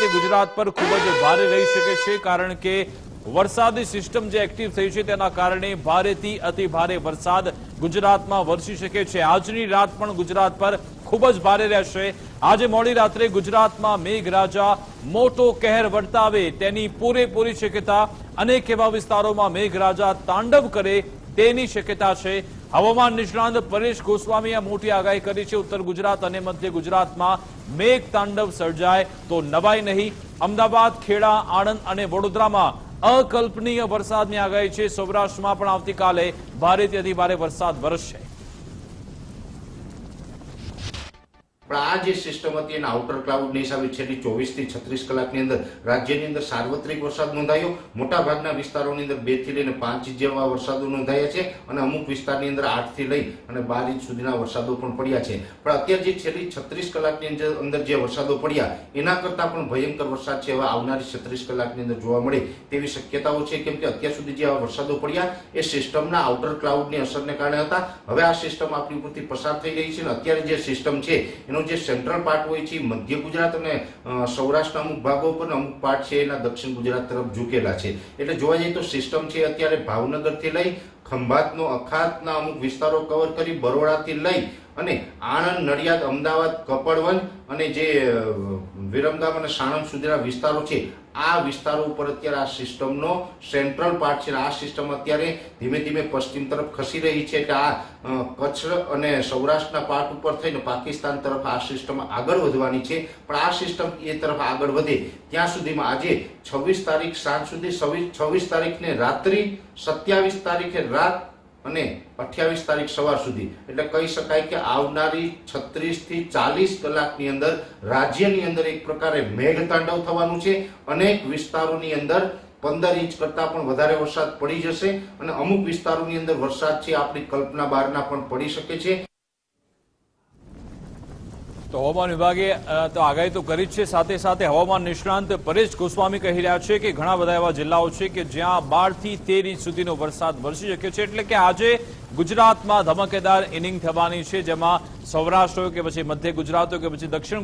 તે ગુજરાત પર ખૂબ જ ભારે રહી શકે છે, કારણ કે વરસાદી સિસ્ટમ જે એક્ટિવ થઈ છે તેના કારણે ભારેથી અતિ ભારે વરસાદ ગુજરાતમાં વરસી શકે છે. આજની રાત પણ ગુજરાત પર ખૂબ જ ભારે રહેશે. આજે મોડી રાત્રે ગુજરાતમાં મેઘરાજા મોટો કહેર વર્તાવે તેની પૂરેપૂરી શક્યતા, અનેક એવા વિસ્તારોમાં મેઘરાજા તાંડવ કરે તેની શક્યતા છે. હવામાન નિષ્ણાંત પરેશ ગોસ્વામીએ મોટી આગાહી કરી છે. ઉત્તર ગુજરાત અને મધ્ય ગુજરાતમાં મેઘ તાંડવ સર્જાય તો નવાઈ નહીં. અમદાવાદ, ખેડા, આણંદ અને વડોદરામાં અકલ્પનીય વરસાદની આગાહી છે. સૌરાષ્ટ્રમાં પણ આવતીકાલે ભારેથી અતિ ભારે વરસાદ વરસશે. પણ આ જે સિસ્ટમ હતી એના આઉટર ક્લાઉડની હિસાબે છેલ્લી ચોવીસથી છત્રીસ કલાકની અંદર રાજ્યની અંદર સાર્વત્રિક વરસાદ નોંધાયો. મોટા ભાગના વિસ્તારોની અંદર બેથી લઈને પાંચ ઇંચ જેવા વરસાદો નોંધાયા છે અને અમુક વિસ્તારની અંદર આઠથી લઈ અને બાર ઇંચ સુધીના વરસાદો પણ પડ્યા છે. પણ અત્યારે જે છેલ્લી છત્રીસ કલાકની અંદર જે વરસાદો પડ્યા, એના કરતા પણ ભયંકર વરસાદ છે હવે આવનારી છત્રીસ કલાકની અંદર જોવા મળે તેવી શક્યતાઓ છે. કેમ કે અત્યાર સુધી જે વરસાદો પડ્યા, એ સિસ્ટમના આઉટર ક્લાઉડની અસરને કારણે હતા. હવે આ સિસ્ટમ આપણી ઉપરથી પસાર થઈ રહી છે અને અત્યારે જે સિસ્ટમ છે, એનો જે સેન્ટ્રલ પાર્ટ હોય છે મધ્ય ગુજરાત અને સૌરાષ્ટ્રના અમુક ભાગો પર અમુક પાર્ટ છે, એના દક્ષિણ ગુજરાત તરફ ઝૂકેલા છે. એટલે જોવા જઈએ તો સિસ્ટમ છે અત્યારે ભાવનગરથી લઈ, ખંભાતનો અખાતના અમુક વિસ્તારો કવર કરી, બરોડાથી લઈ અને આણંદ, નડિયાદ, અમદાવાદ, કપડવંજ અને જે વિરમગામ અને સાણંદ સુધીના વિસ્તારો છે. આ વિસ્તારો ઉપર અત્યારે આ સિસ્ટમનો સેન્ટ્રલ પાર્ટ છે. આ સિસ્ટમ અત્યારે ધીમે ધીમે પશ્ચિમ તરફ ખસી રહી છે કે આ કચ્છ અને સૌરાષ્ટ્રના પાર્ટ ઉપર થઈને પાકિસ્તાન તરફ આ સિસ્ટમ આગળ વધવાની છે. પણ આ સિસ્ટમ એ તરફ આગળ વધે ત્યાં સુધીમાં આજે છવ્વીસ તારીખ સાંજ સુધી છવ્વીસ તારીખને રાત્રિ, સત્યાવીસ તારીખે રાત અને અઠ્યાવીસ તારીખ સવાર સુધી. એટલે કહી શકાય કે આવનારી છત્રીસથી ચાલીસ કલાકની અંદર રાજ્યની અંદર એક પ્રકારે મેઘતાંડવ થવાનું છે અનેક વિસ્તારોની અંદર પંદર ઇંચ કરતા પણ વધારે વરસાદ પડી જશે અને અમુક વિસ્તારોની અંદર વરસાદ છે આપણી કલ્પના બહારના પણ પડી શકે છે. તો હવામાન વિભાગે તો આગાહી તો કરી છે. સાથે સાથે હવામાન નિષ્ણાંત પરેશ ગોસ્વામી કહી રહ્યા છે કે ઘણા બધા એવા જિલ્લાઓ છે કે જ્યાં બારથી તેર ઇંચ સુધીનો વરસાદ વરસી શકે છે. એટલે કે આજે ગુજરાતમાં ધમાકેદાર ઇનિંગ થવાની છે, જેમાં સૌરાષ્ટ્ર કે પછી મધ્ય ગુજરાત હોય કે પછી દક્ષિણ